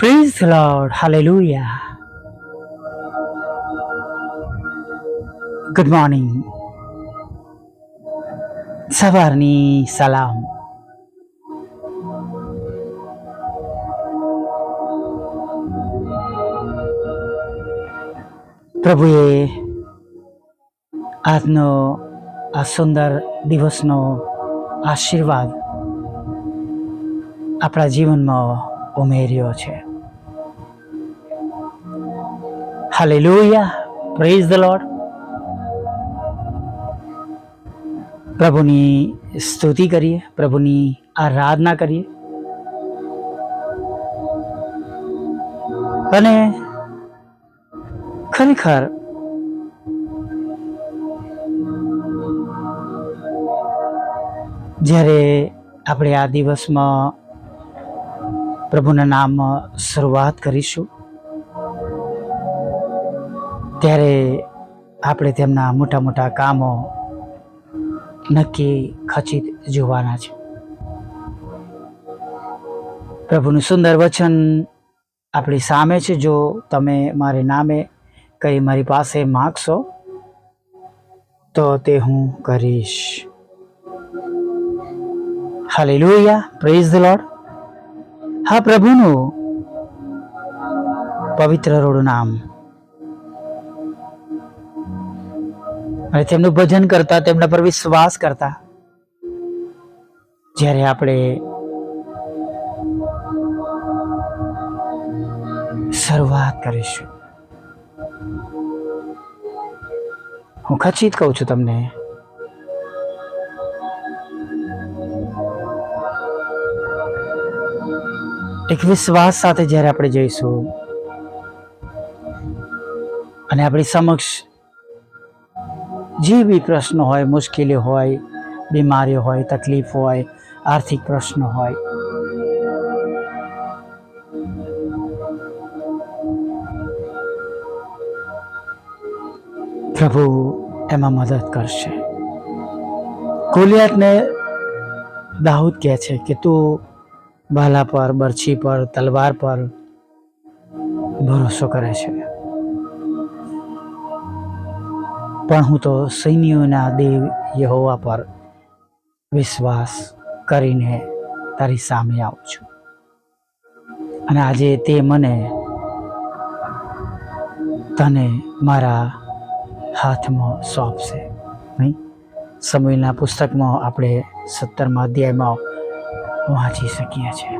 Praise Lord hallelujah good morning સવારની સલામ પ્રભુએ આજનો આ સુંદર દિવસનો આશીર્વાદ આપણા જીવનમાં ઉમેર્યો છે. હાલેલુયા પ્રેઝ ધ લોર્ડ પ્રભુની સ્તુતિ કરીએ, પ્રભુની આરાધના કરીએ. અને ખરેખર જ્યારે આપણે આ દિવસમાં પ્રભુના નામ શરૂઆત કરીશું ત્યારે આપણે તેમના મોટા મોટા કામો નક્કી ખચિત જોવાના છે. પ્રભુનું સુંદર વચન આપણી સામે છે. જો તમે મારે નામે કંઈ મારી પાસે માગશો, તો તે હું કરીશ. હાલેલુયા પ્રેઝ ધ લોર્ડ હા, પ્રભુનું પવિત્ર રોડું નામ. અને તેમનું ભજન કરતા, તેમના પર વિશ્વાસ કરતા, જ્યારે આપણે શરૂઆત કરીશું. હું ખચિત કહું છું તમને. એક વિશ્વાસ સાથે જ્યારે આપણે જઈશું, અને આપણી સમક્ષ જે બી પ્રશ્નો હોય, મુશ્કેલી હોય, બીમારી હોય, તકલીફ હોય, આર્થિક પ્રશ્નો હોય. પ્રભુ એમાં મદદ કરશે. કોલિયાતને દાઉદ કહે છે કે તું ભાલા પર, બરછી પર, તલવાર પર ભરોસો કરે છે. પણ હું તો સૈન્યોના દેવ યહોવા પર વિશ્વાસ કરીને તારી સામે આવું છું. અને આજે તે મને તને મારા હાથમાં સોંપશે. નહીં? સમયના પુસ્તકમાં આપણે સત્તરમા અધ્યાયમાં વાંચી શકીએ છીએ.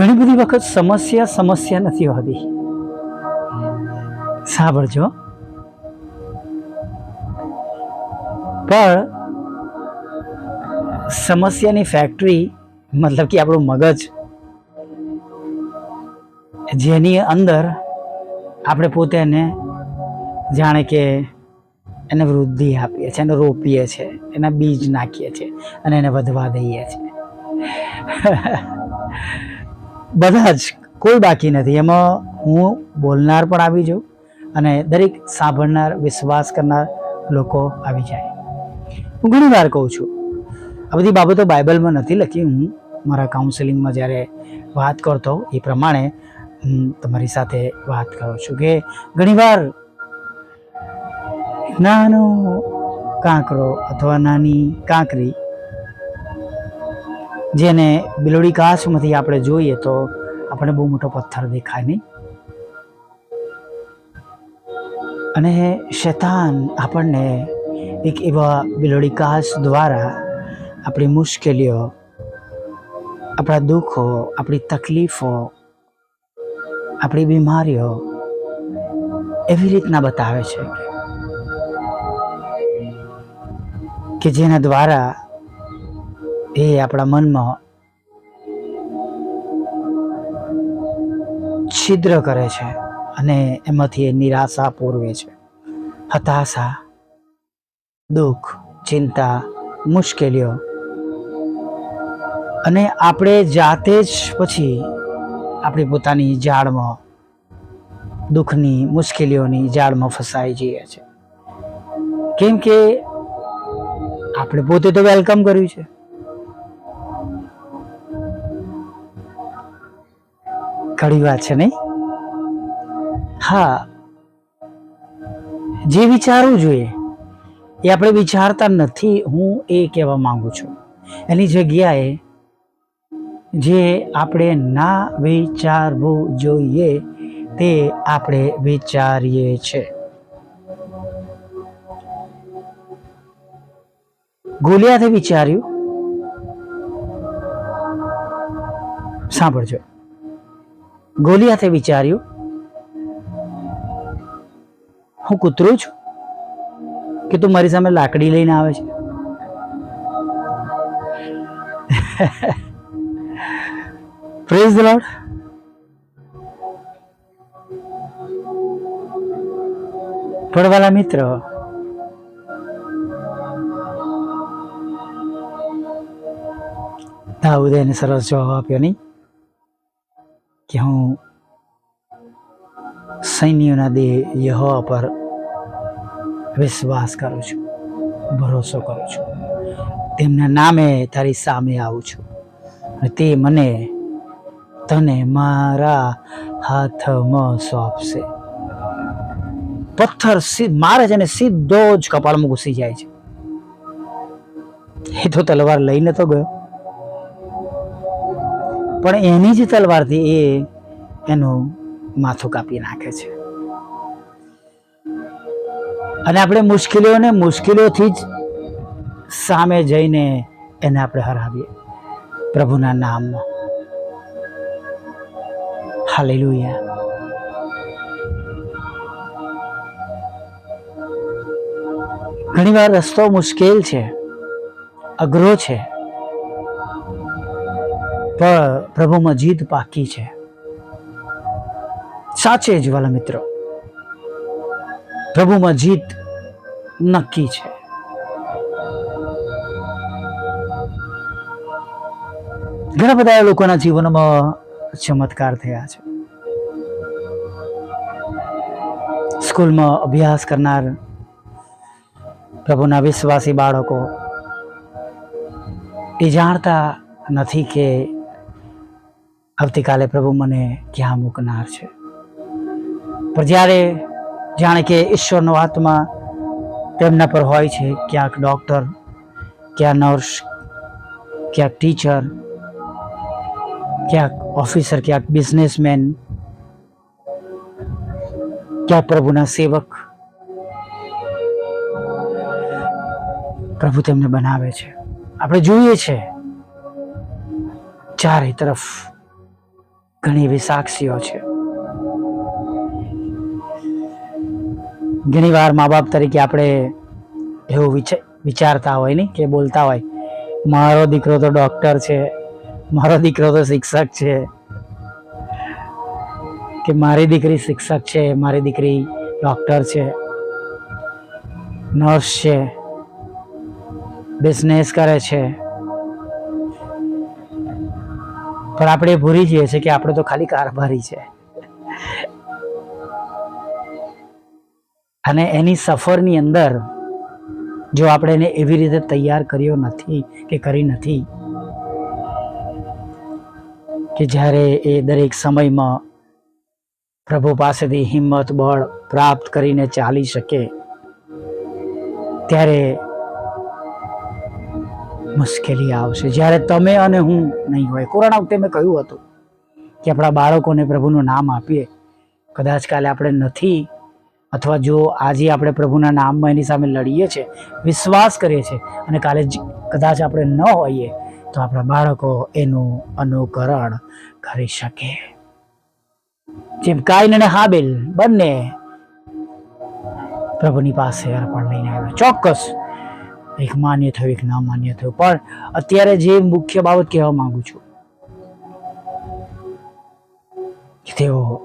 ઘણી બધી વખત સમસ્યા સમસ્યા નથી હોતી. સાંભળજો. પણ સમસ્યાની ફેક્ટરી મતલબ કે આપણું મગજ, જેની અંદર આપણે પોતે એને જાણે કે એને વૃદ્ધિ આપીએ છીએ, એને રોપીએ છીએ, એના બીજ નાખીએ છીએ, અને એને વધવા દઈએ છીએ. બધા જ કોઈ બાકી નથી. એમાં હું બોલનાર પણ આવી જાઉં અને દરેક સાંભળનાર, વિશ્વાસ કરનાર લોકો આવી જાય. હું ઘણી વાર કહું છું, આ બધી બાબતો બાઇબલમાં નથી લખી હું મારા કાઉન્સેલિંગમાં જ્યારે વાત કરતો એ પ્રમાણે હું તમારી સાથે વાત કરું છું કે ઘણીવાર નાનો કાંકરો અથવા નાની કાંકરી જેને બિલોડી કાચમાંથી આપણે જોઈએ તો આપણે બહુ મોટો પથ્થર દેખાય નહીં. અને શેતાન આપણને એક એવા બિલોડી કાચ દ્વારા આપણી મુશ્કેલીઓ, આપણા દુઃખો, આપણી તકલીફો, આપણી બીમારીઓ એવી રીતના બતાવે છે કે જેના દ્વારા એ આપણા મનમાં છિદ્ર કરે છે અને એમાંથી એ નિરાશા પૂરવે છે. હતાશા, દુઃખ, ચિંતા, મુશ્કેલીઓ. અને આપણે જાતે જ પછી આપણી પોતાની જાળમાં, દુઃખની, મુશ્કેલીઓની જાળમાં ફસાઈ જઈએ છીએ. કેમ કે આપણે પોતે તો વેલકમ કર્યું છે. કડી વાત છે નહીં? હા. જે વિચારવું જોઈએ, એ આપણે વિચારતા નથી, હું એ કહેવા માંગુ છું. એની જગ્યાએ જે આપણે ના વિચારવું જોઈએ, તે આપણે વિચારીએ છે ગોલિયાથે વિચાર્યું? સાંભળજો. ગોલિયાથે વિચાર્યું, હું કૂતરું છું કે તું મારી સામે લાકડી લઈને આવે છે? પ્રેઝ ધ લોર્ડ પડવાલા મિત્ર, દાઉદે એને સરસ જવાબ આપ્યો નહીં. કે હું સૈન્યોના દેહ યહોવા પર વિશ્વાસ કરું છું, ભરોસો કરું છું. તેમના નામે તારી સામે આવું છું અને તે મને તને મારા હાથમાં સોંપશે. પથ્થર મારે છે ને સીધો જ કપાળમાં ઘૂસી જાય છે. એ તો તલવાર લઈને તો ગયો. પણ એની જ તલવારથી એ એનું માથું કાપી નાખે છે. અને આપણે મુશ્કેલીઓને મુશ્કેલીઓથી જ સામે જઈને એને આપણે હરાવીએ. પ્રભુના નામમાં. હાલેલુયા. ઘણીવાર રસ્તો મુશ્કેલ છે, અઘરો છે. પણ પ્રભુમાં જીત પાકી છે. સાચે જ વાલા મિત્રો, પ્રભુમાં જીત નક્કી છે. ઘણા બધા લોકોના જીવનમાં ચમત્કાર થયા છે. સ્કૂલમાં અભ્યાસ કરનાર પ્રભુના વિશ્વાસી બાળકો, એ જાણતા નથી કે આવતીકાલે પ્રભુ મને ક્યાં મૂકનાર છે? પણ જ્યારે જાણે કે ઈશ્વરનો આત્મા તેમના પર હોય છે, ક્યાંક ડૉક્ટર ક્યાં નર્સ, ક્યાંક ટીચર, ક્યાંક ઓફિસર, ક્યાંક બિઝનેસમેન, ક્યાંક પ્રભુના સેવક, પ્રભુ તેમને બનાવે છે. આપણે જોઈએ છે ચારે તરફ ઘણી એવી સાક્ષીઓ છે. ઘણી વાર મા બાપ તરીકે આપણે એવું વિચ- વિચારતા હોય ને, કે બોલતા હોય, મારો દીકરો તો ડોક્ટર છે, મારો દીકરો તો શિક્ષક છે, કે મારી દીકરી શિક્ષક છે, મારી દીકરી ડોક્ટર છે, નર્સ છે, બિઝનેસ કરે છે પણ આપણે ભૂરી જઈએ છીએ કે આપણે તો ખાલી કારભારી છે. અને એની સફરની અંદર જો આપણે એને એવી રીતે તૈયાર કર્યો નથી કે કરી નથી, કે જ્યારે એ દરેક સમયમાં પ્રભુ પાસેથી હિંમત, બળ પ્રાપ્ત કરીને ચાલી શકે, ત્યારે મુશ્કેલી આવશે. જ્યારે તમે અને હું નહીં હોય. કોરોના વખતે મેં કહ્યું હતું કે આપણા બાળકોને પ્રભુનું નામ આપીએ. કદાચ કાલે આપણે નથી અથવા જો આજે આપણે પ્રભુના નામમાં એની સામે લડીએ છીએ, વિશ્વાસ કરીએ છીએ અને કાલે કદાચ આપણે ન હોઈએ, તો આપણા બાળકો એનું અનુકરણ કરી શકે. જેમ કાઈન અને હાબેલ બંને પ્રભુની પાસે અર્પણ લઈને આવ્યા. ચોક્કસ એક માન્ય થયું, એક ના માન્ય થયું. પણ અત્યારે જે મુખ્ય બાબત કહેવા માંગુ છું તેઓ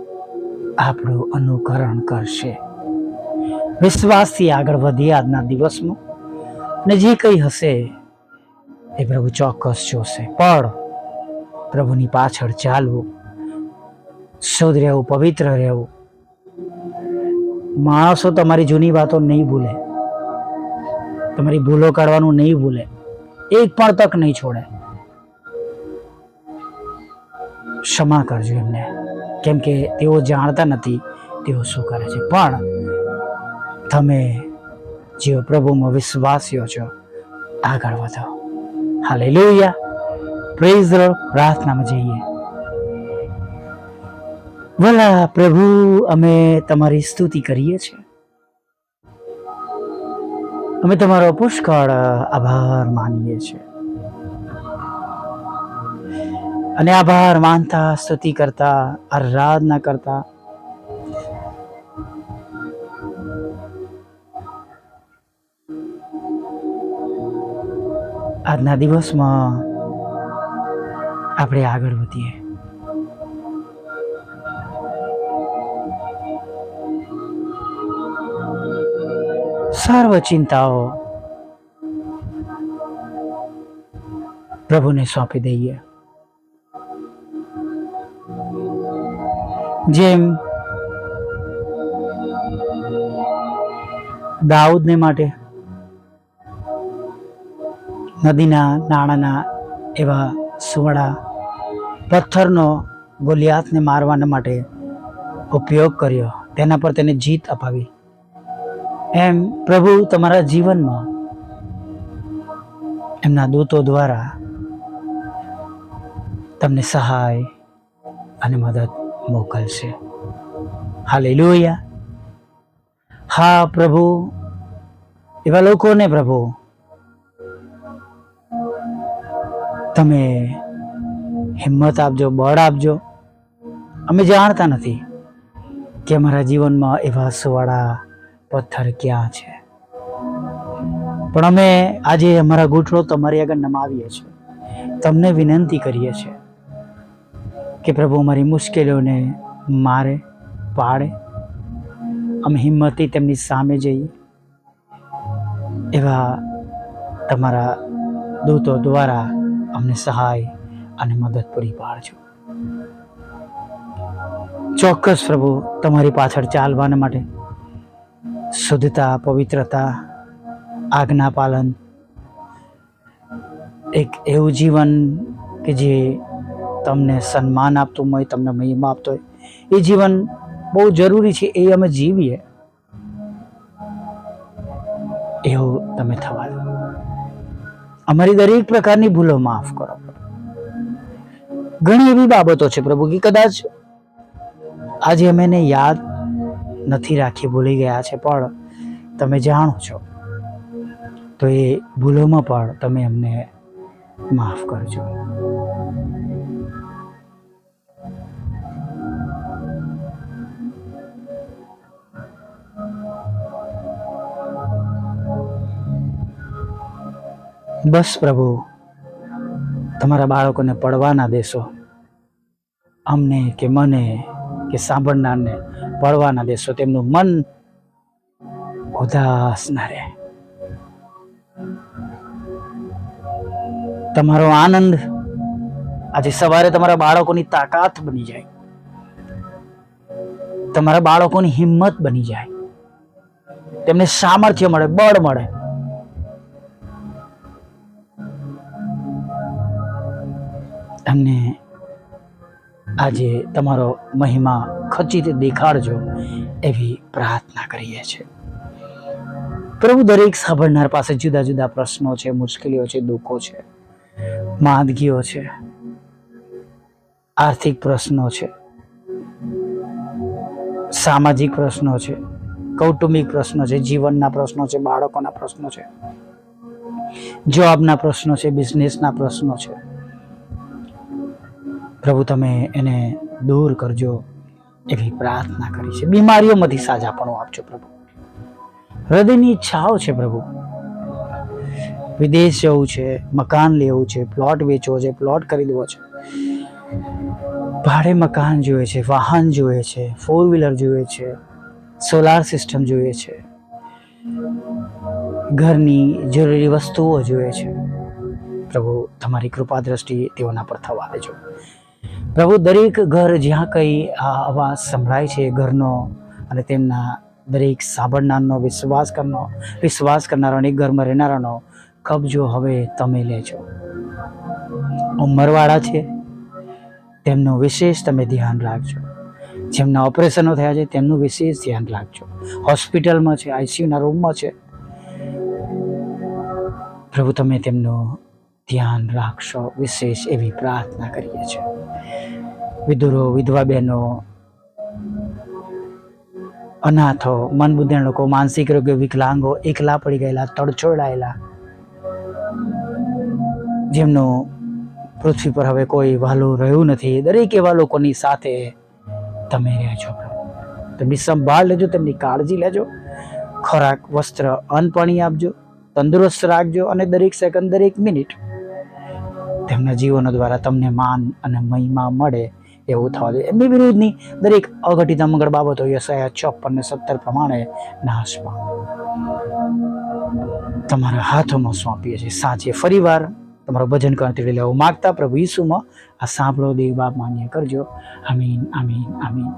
આપણું અનુકરણ કરશે. વિશ્વાસથી આગળ વધીએ આજના દિવસમાં. અને જે કંઈ હશે, એ પ્રભુ ચોક્કસ જોશે. પણ પ્રભુની પાછળ ચાલવું શુદ્ધ રહેવું, પવિત્ર રહેવું. માણસો તમારી જૂની વાતો નહીં ભૂલે. તમારી ભૂલો કાઢવાનું નહીં ભૂલે. એક પણ તક નહીં છોડે. ક્ષમા કરજો એમને. કેમ કે તેઓ જાણતા નથી તેઓ શું કરે છે. પણ તમે જેઓ પ્રભુમાં વિશ્વાસીઓ છો. આગળ વધો. હાલેલુયા. Praise the Lord. પ્રાર્થનામાં જઈએ. ભલા પ્રભુ, અમે તમારી સ્તુતિ કરીએ છીએ. અમે તમારો પુષ્કળ આભાર માનીએ છીએ. અને આભાર માનતા, સ્તુતિ કરતા, આરાધના કરતા. આજના દિવસમાં આપણે આગળ વધીએ. સર્વ ચિંતાઓ પ્રભુને સોંપી દઈએ. જેમ દાઉદને માટે નદીના નાણાના એવા સુવડા પથ્થરનો ગોલિયાતને મારવાના માટે ઉપયોગ કર્યો. તેના પર તેને જીત અપાવી. એમ પ્રભુ તમારા જીવનમાં એમના દૂતો દ્વારા તમને સહાય અને મદદ મોકલશે. હાલેલુયા. હા પ્રભુ, એવા લોકોને પ્રભુ, તમે હિંમત આપજો, બળ આપજો. અમે જાણતા નથી કે અમારા જીવનમાં એવા સુવાળા પથ્થર ક્યાં છે? પણ અમે આજે અમારા ગૂંઠડો તમારી આગળ નમાવીએ છીએ. તમને વિનંતી કરીએ છીએ કે પ્રભુ અમારી મુશ્કેલીઓને મારે, પાડે. અમે હિંમતથી તેમની સામે જઈએ એવા તમારા દૂતો દ્વારા અમને સહાય અને મદદ પૂરી પાડજો. ચોક્કસ પ્રભુ, તમારી પાછળ ચાલવાના માટે શુદ્ધતા પવિત્રતા આજ્ઞા પાલન એક એવું જીવન કે જે તમને સન્માન આપતું હોય તમને મહિમા આપતો હોય એ જીવન બહુ જરૂરી છે એ અમે જીવીએ એવું તમે થવા દો અમારી દરેક પ્રકારની ભૂલો માફ કરો ઘણી એવી બાબતો છે પ્રભુ કે કદાચ આજે અમે એને યાદ નથી રાખી ભૂલી ગયા છે, પણ તમે જાણો છો. તો એ ભૂલોમાં પણ તમે અમને માફ કરજો. બસ પ્રભુ, તમારા બાળકોને પડવાના દેશો. અમને કે મને કે સાંભળનારને પડવા ના દેશો, તેમનું મન ઉદાસ ના રહે. તમારો આનંદ આજે સવારે તમારા બાળકોની તાકાત બની જાય. તમારા બાળકોની હિંમત બની જાય. તેમને સામર્થ્ય મળે, બળ મળે. એમને આજે તમારો મહિમા ખચિત દેખાડજો એવી પ્રાર્થના કરીએ છીએ. પ્રભુ, દરેક સાંભળનાર પાસે જુદા જુદા પ્રશ્નો છે, મુશ્કેલીઓ છે, દુઃખો છે, માંદગીઓ છે, આર્થિક પ્રશ્નો છે, સામાજિક પ્રશ્નો છે, કૌટુંબિક પ્રશ્નો છે, જીવનના પ્રશ્નો છે, બાળકોના પ્રશ્નો છે, જોબના પ્રશ્નો છે, બિઝનેસના પ્રશ્નો છે પ્રભુ, તમે એને દૂર કરજો એવી પ્રાર્થના કરી છે. બીમારીઓમાંથી સાજાપણું આપજો પ્રભુ. હૃદયની ઈચ્છાઓ છે પ્રભુ. વિદેશ જવું છે, મકાન લેવું છે, પ્લોટ વેચવો છે, પ્લોટ ખરીદવો છે. ભાડે મકાન જોઈએ છે, વાહન જોઈએ છે ફોર વ્હીલર જોઈએ છે સોલાર સિસ્ટમ જોઈએ છે. ઘરની જરૂરી વસ્તુઓ જોઈએ છે. પ્રભુ, તમારી કૃપા દ્રષ્ટિ તેઓના પર થવા દેજો. પ્રભુ, દરેક ઘર જ્યાં કંઈ આ અવાજ સંભળાય છે, ઘરનો અને તેમના દરેક સાંભળનારનો, વિશ્વાસ કરનો, વિશ્વાસ કરનારો એક ઘરમાં રહેનારાનો કબજો હવે તમે લેજો ઉંમરવાળા છે, તેમનું વિશેષ તમે ધ્યાન રાખજો. જેમના ઓપરેશનો થયા છે, તેમનું વિશેષ ધ્યાન રાખજો. હોસ્પિટલમાં છે, આઈસીયુના રૂમમાં છે. પ્રભુ, તમે તેમનું ધ્યાન રાખશો, વિશેષ એવી પ્રાર્થના કરીએ છીએ. વિધુરો વિધવા બહેનો અનાથો મન બુદ્ધિના લોકો માનસિક રોગો, વિકલાંગો એકલા પડી ગયેલા, તડછોડાયેલા. જેમનું પૃથ્વી પર હવે કોઈ વહાલું રહ્યું નથી. દરેક એવા લોકોની સાથે તમે રહ્યા છો. તેમની સંભાળ લેજો, તેમની કાળજી લેજો. ખોરાક, વસ્ત્ર, અન્ન પાણી આપજો, તંદુરસ્ત રાખજો અને દરેક સેકન્ડ, દરેક મિનિટ તેમના જીવનો દ્વારા તમને માન અને મહિમા મળે. એવું થવા જોઈએ એમની વિરુદ્ધની દરેક અઘટિત અમંગળ બાબતો યશાયા ચોપન ને સત્તર પ્રમાણે નાશ પામે. તમારા હાથોમાં સોંપીએ છીએ. સાંજે ફરીવાર તમારું ભજન કરતી લેવું માગતા પ્રભુ ઈસુમાં આ સાંભળો દેવ, બાપ માન્ય કરજો. આમીન આમીન આમીન.